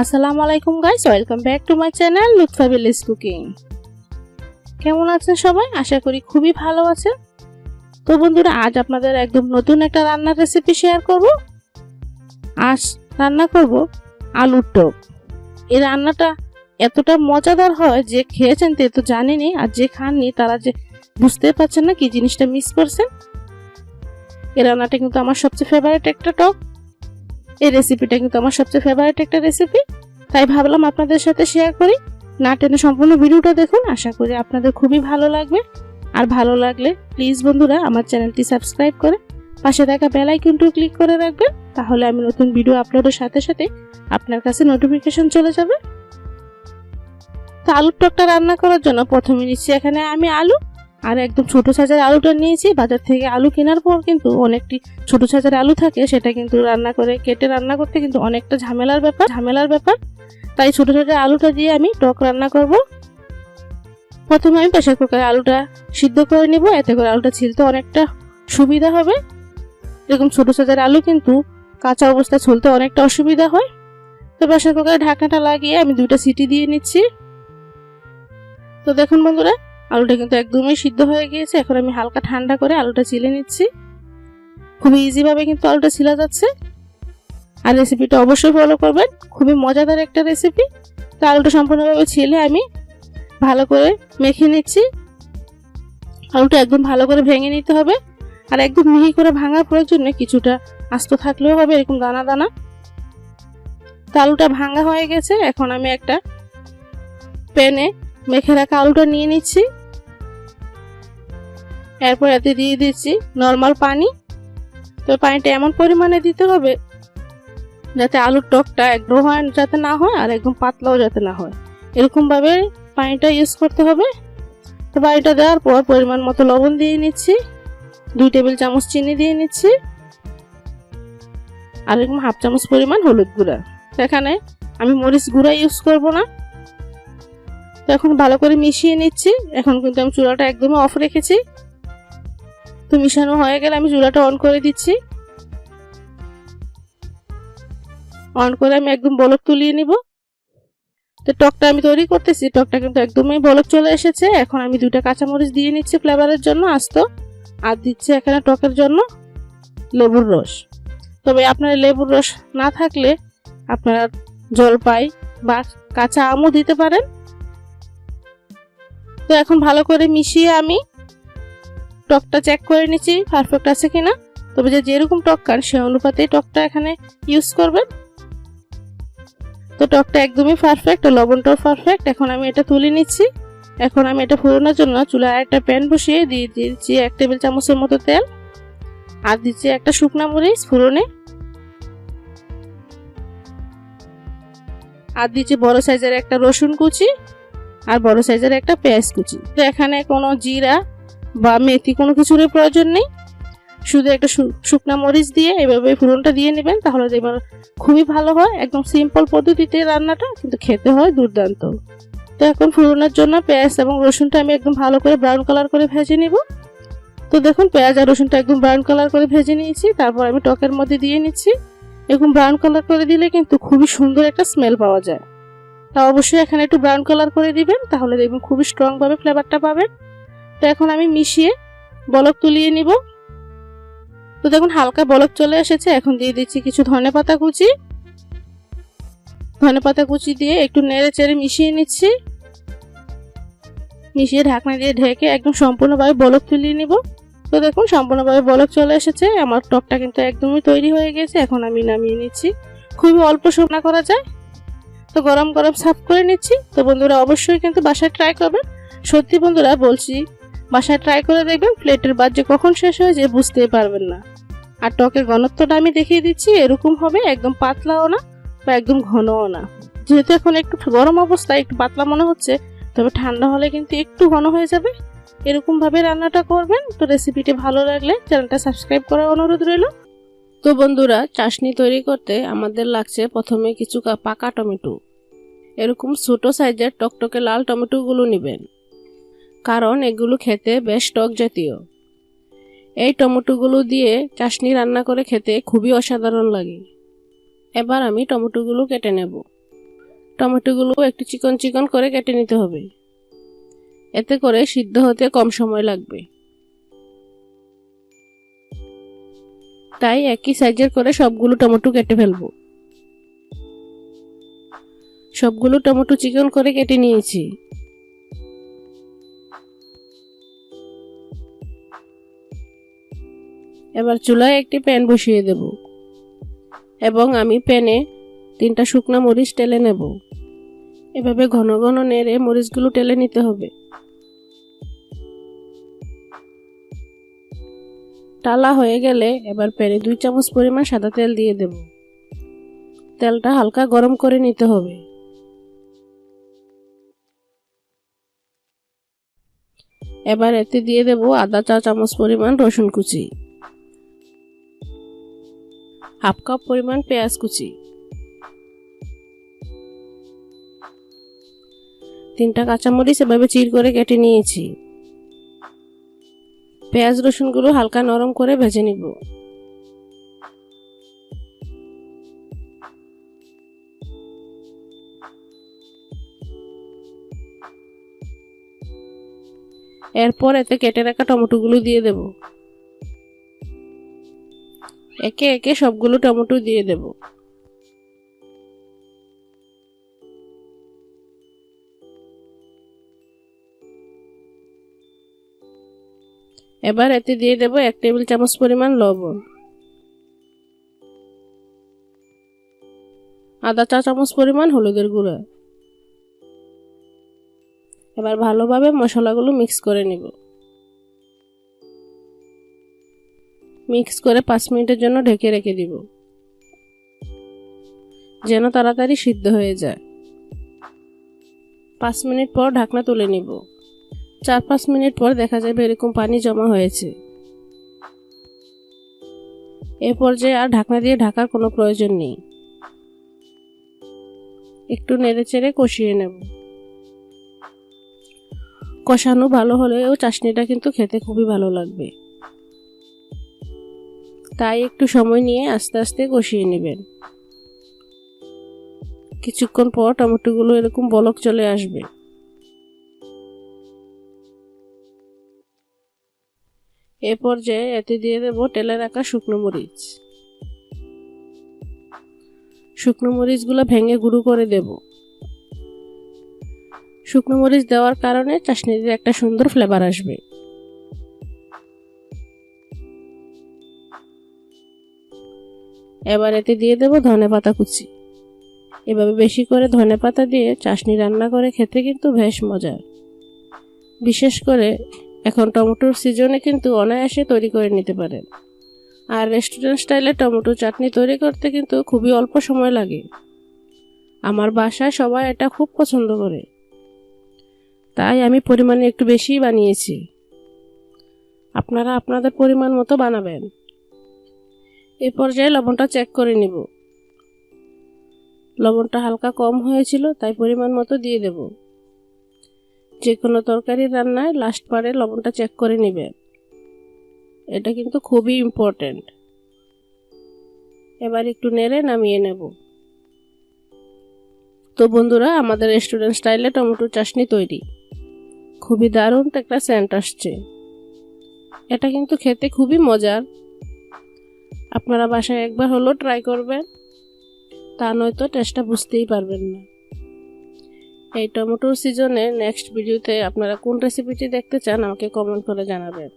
আসসালামু আলাইকুম guys welcome back to my channel Lutfa cooking কেমন আছেন সবাই? আশা করি খুবই ভালো আছেন। তো বন্ধুরা, আজ আপনাদের একদম নতুন একটা রান্নার রেসিপি শেয়ার করব। আজ রান্না করব আলুর টক। এই রান্নাটা এতটা মজাদার হয়, যে খেয়েছেন তে তো জানেনি আর যে খাননি, তারা যে বুঝতে পারছেন না কি জিনিসটা মিস করছেন। এই রান্নাটা কিন্তু আমার সবচেয়ে ফেভারিট একটা টক। এই রেসিপিটা কিন্তু আমার সবচেয়ে ফেভারিট একটা রেসিপি তাই ভাবলাম আপনাদের সাথে শেয়ার করি। না টেনে সম্পূর্ণ ভিডিওটা দেখুন, আশা করি আপনাদের খুবই ভালো লাগবে। আর ভালো লাগলে প্লিজ বন্ধুরা আমার চ্যানেলটি সাবস্ক্রাইব করে পাশে থাকা বেল আইকনটিও ক্লিক করে রাখবেন, তাহলে আমি নতুন ভিডিও আপলোডের সাথে সাথে আপনার কাছে নোটিফিকেশন চলে যাবে। তো আলুর টকটা রান্না করার জন্য প্রথমে নিচ্ছি এখানে আমি আলু। আর একদম ছোট সাইজের আলুটা নিয়েছি। বাজার থেকে আলু কেনার পর কিন্তু অনেকটি ছোট সাইজের আলু থাকে, সেটা কিন্তু রান্না করে, কেটে রান্না করতে কিন্তু অনেকটা ঝামেলার ব্যাপার ঝামেলার ব্যাপার। তাই ছোট ছোট আলুটা দিয়ে আমি টক রান্না করব। প্রথমে আমি প্রেশার কুকারে আলুটা সিদ্ধ করে নিব, এতে করে আলুটা ছিলতে অনেকটা সুবিধা হবে। এরকম ছোট সাইজের আলু কিন্তু কাঁচা অবস্থায় ছুলতে অনেকটা অসুবিধা হয়। তো প্রেশার কুকারে ঢাকনাটা লাগিয়ে আমি দুইটা সিটি দিয়ে নিচ্ছি। তো দেখুন বন্ধুরা আলুটা কিন্তু একদমই সিদ্ধ হয়ে গিয়েছে। এখন আমি হালকা ঠান্ডা করে আলুটা চিলে নিচ্ছি। খুবই ইজিভাবে কিন্তু আলুটা ছিলা যাচ্ছে। আর রেসিপিটা অবশ্যই ফলো করবেন। খুবই মজাদার একটা রেসিপি তো আলুটা সম্পূর্ণভাবে ছিলে আমি ভালো করে মেখে নিচ্ছি। আলুটা একদম ভালো করে ভেঙে নিতে হবে। আর একদম মিহি করে ভাঙার প্রয়োজন নেই কিছুটা আস্ত থাকলেও হবে, এরকম দানা দানা। তো আলুটা ভাঙা হয়ে গেছে। এখন আমি একটা প্যানে মেখে রাখা আলুটা নিয়ে নিচ্ছি। এরপর এতে দিয়ে দিচ্ছি নর্মাল পানি। তো পানিটা এমন পরিমাণে দিতে হবে যাতে আলুর টকটা একদম হয় যাতে না হয় আর একদম পাতলাও যাতে না হয়। এরকমভাবে পানিটা ইউজ করতে হবে। তো পানিটা দেওয়ার পর পরিমাণ মতো লবণ দিয়ে নিচ্ছি। দুই টেবিল চামচ চিনি দিয়ে নিচ্ছি। আর এরকম হাফ চামচ পরিমাণ হলুদ গুঁড়া। এখানে আমি মরিচ গুঁড়া ইউজ করব না। তো এখন ভালো করে মিশিয়ে নিচ্ছি। এখন কিন্তু আমি চুলাটা একদমই অফ রেখেছি। তো মিশানো হয়ে গেলে আমি চুলাটা অন করে দিচ্ছি। অন করে আমি একদম বলক তুলিয়ে নিব। তো টকটা আমি তৈরি করতেছি, টকটা কিন্তু একদমই বলক চলে এসেছে। এখন আমি দুইটা কাঁচামরিচ দিয়ে নিচ্ছি ফ্লেভারের জন্য আস্ত। আর দিচ্ছি এখানে টকের জন্য লেবুর রস। তবে আপনার লেবুর রস না থাকলে আপনারা জলপাই বা কাঁচা আমও দিতে পারেন। তো এখন ভালো করে মিশিয়ে আমি টকটা চেক করে নিচ্ছি পারফেক্ট আছে কিনা। তবে যে যেরকম টক খান, সে অনুপাতেই টকটা এখানে ইউজ করবেন। তো টকটা একদমই পারফেক্ট লবণটাও পারফেক্ট এখন আমি এটা তুলে নিচ্ছি। এখন আমি এটা ফুরোনোর জন্য চুলায় একটা প্যান বসিয়ে দিয়ে দিচ্ছি এক টেবিল চামচের মতো তেল। আর দিচ্ছি একটা শুকনা মরিচ ফুরনে। আর দিচ্ছি বড় সাইজের একটা রসুন কুচি আর বড় সাইজের একটা পেঁয়াজ কুচি। তো এখানে কোনো জিরা বা মেথি কোনো কিছুর প্রয়োজন নেই। শুধু একটা শুকনা মরিচ দিয়ে এভাবে ফুরনটা দিয়ে নেবেন, তাহলে এবার খুবই ভালো হয়। একদম সিম্পল পদ্ধতিতে রান্নাটা, কিন্তু খেতে হয় দুর্দান্ত। তো এখন ফুরনের জন্য পেঁয়াজ এবং রসুনটা আমি একদম ভালো করে ব্রাউন কালার করে ভেজে নিব। তো দেখুন, পেঁয়াজ আর রসুনটা একদম ব্রাউন কালার করে ভেজে নিয়েছি, তারপর আমি টকের মধ্যে দিয়ে নিচ্ছি। এরকম ব্রাউন কালার করে দিলে কিন্তু খুবই সুন্দর একটা স্মেল পাওয়া যায়। তা অবশ্যই এখানে একটু ব্রাউন কালার করে দিবেন, তাহলে দেখবেন খুবই স্ট্রংভাবে ফ্লেভারটা পাবেন। তো এখন আমি মিশিয়ে বলক তুলিয়ে নিব। তো দেখুন, হালকা বলক চলে এসেছে। এখন দিয়ে দিচ্ছি কিছু ধনে পাতা কুচি। ধনে পাতা কুচি দিয়ে একটু নেড়ে চেড়ে মিশিয়ে নিচ্ছি। মিশিয়ে ঢাকনা দিয়ে ঢেকে একদম সম্পূর্ণভাবে বলক তুলিয়ে নিব। তো দেখুন, সম্পূর্ণভাবে বলক চলে এসেছে। আমার টকটা কিন্তু একদমই তৈরি হয়ে গেছে। এখন আমি নামিয়ে নিচ্ছি। খুবই অল্প সময় করা যায়। তো গরম গরম সাফ করে নিচ্ছি। তো বন্ধুরা, অবশ্যই কিন্তু বাসায় ট্রাই করবেন। সত্যি বন্ধুরা, বলছি বাসায় ট্রাই করে দেখবেন প্লেটের বাদ যে কখন শেষ হয়ে যায়, বুঝতেই পারবেন না। আর টকের ঘনত্বটা আমি দেখিয়ে দিচ্ছি, এরকম হবে, একদম পাতলাও না বা একদম ঘনও না। যেহেতু এখন একটু গরম অবস্থায়, একটু পাতলা মনে হচ্ছে, তবে ঠান্ডা হলে কিন্তু একটু ঘন হয়ে যাবে। এরকম ভাবে রান্নাটা করবেন, তো রেসিপিটি ভালো লাগলে চ্যানেলটা সাবস্ক্রাইব করার অনুরোধ রইল। তো বন্ধুরা, চাশনি তৈরি করতে আমাদের লাগছে প্রথমে কিছু পাকা টমেটো। এরকম ছোটো সাইজের টকটকে লাল টমেটোগুলো নেবেন। কারণ এগুলো খেতে বেশ টক জাতীয়। এই টমেটোগুলো দিয়ে চাশনি রান্না করে খেতে খুবই অসাধারণ লাগে। এবার আমি টমেটোগুলো কেটে নেব। টমেটোগুলো একটু চিকন চিকন করে কেটে নিতে হবে। এতে করে সিদ্ধ হতে কম সময় লাগবে। তাই একই সাইজের করে সবগুলো টমেটো কেটে ফেলব। সবগুলো টমেটো চিকন করে কেটে নিয়েছি। এবার চুলায় একটি প্যান বসিয়ে দেব এবং আমি প্যানে তিনটা শুকনো মরিচ টেলে নেব। এভাবে ঘন ঘন নেড়ে মরিচগুলো টেলে নিতে হবে। টালা হয়ে গেলে এবার প্যানে দুই চামচ পরিমাণ সাদা তেল দিয়ে দেব। তেলটা হালকা গরম করে নিতে হবে। এবার এতে দিয়ে দেব আদা চা চামচ পরিমাণ রসুন কুচি। হাফ কাপ পরিমাণ পেঁয়াজ কুচি। তিনটা কাঁচামরিচ এভাবে চির করে কেটে নিয়েছি। পেঁয়াজ রসুনগুলো হালকা নরম করে ভেজে নিব। এরপর এতে কেটে রাখা টমেটোগুলো দিয়ে দেব। একে একে সবগুলো টমেটো দিয়ে দেব। এবার এতে দিয়ে দেব এক টেবিল চামচ পরিমাণ লবণ। আধা চা চামচ পরিমাণ হলুদের গুঁড়া। এবার ভালোভাবে মশলাগুলো মিক্স করে নিব। মিক্স করে পাঁচ মিনিটের জন্য ঢেকে রেখে দিব। যেন তাড়াতাড়ি সিদ্ধ হয়ে যায়। পাঁচ মিনিট পর ঢাকনা তুলে নিব। চার পাঁচ মিনিট পর দেখা যাবে এরকম পানি জমা হয়েছে। এ পর্যায়ে আর ঢাকনা দিয়ে ঢাকার কোনো প্রয়োজন নেই। একটু নেড়ে চেড়ে কষিয়ে নেব। কষানো ভালো হলেও চাশনিটা কিন্তু খেতে খুবই ভালো লাগবে। তাই একটু সময় নিয়ে আস্তে আস্তে কষিয়ে নেবেন। কিছুক্ষণ পর টমেটোগুলো এরকম বলক চলে আসবে। এ পর্যায়ে এতে দিয়ে দেব টেলে রাখা শুকনো মরিচ। শুকনো মরিচগুলো ভেঙে গুঁড়ো করে দেব। শুকনো মরিচ দেওয়ার কারণে চাশনিতে একটা সুন্দর ফ্লেভার আসবে। এবার এতে দিয়ে দেব ধনে পাতা কুচি। এভাবে বেশি করে ধনে পাতা দিয়ে চাশনি রান্না করে খেতে কিন্তু বেশ মজার। বিশেষ করে এখন টমেটোর সিজনে কিন্তু অনায়াসে তৈরি করে নিতে পারেন। আর রেস্টুরেন্ট স্টাইলে টমেটো চাটনি তৈরি করতে কিন্তু খুবই অল্প সময় লাগে। আমার বাসায় সবাই এটা খুব পছন্দ করে। তাই আমি পরিমাণে একটু বেশিই বানিয়েছি। আপনারা আপনাদের পরিমাণ মতো বানাবেন। এই পর্যায়ে লবণটা চেক করে নিব। লবণটা হালকা কম হয়েছিল, তাই পরিমাণ মতো দিয়ে দেব। যে কোনো তরকারি রান্নায় লাস্ট পারে লবণটা চেক করে নেবেন এটা কিন্তু খুবই ইম্পর্ট্যান্ট এবার একটু নেড়ে নামিয়ে নেব। তো বন্ধুরা, আমাদের রেস্টুরেন্ট স্টাইলে টমেটো চাশনি তৈরি। খুবই দারুণ একটা সেন্ট আসছে। এটা কিন্তু খেতে খুবই মজার। আপনারা বাসায় একবার হলেও ট্রাই করবেন, তা নয়তো টেস্টটা বুঝতেই পারবেন না। এই টমেটোর সিজনে নেক্সট ভিডিওতে আপনারা কোন রেসিপিটি দেখতে চান আমাকে কমেন্ট করে জানাবেন।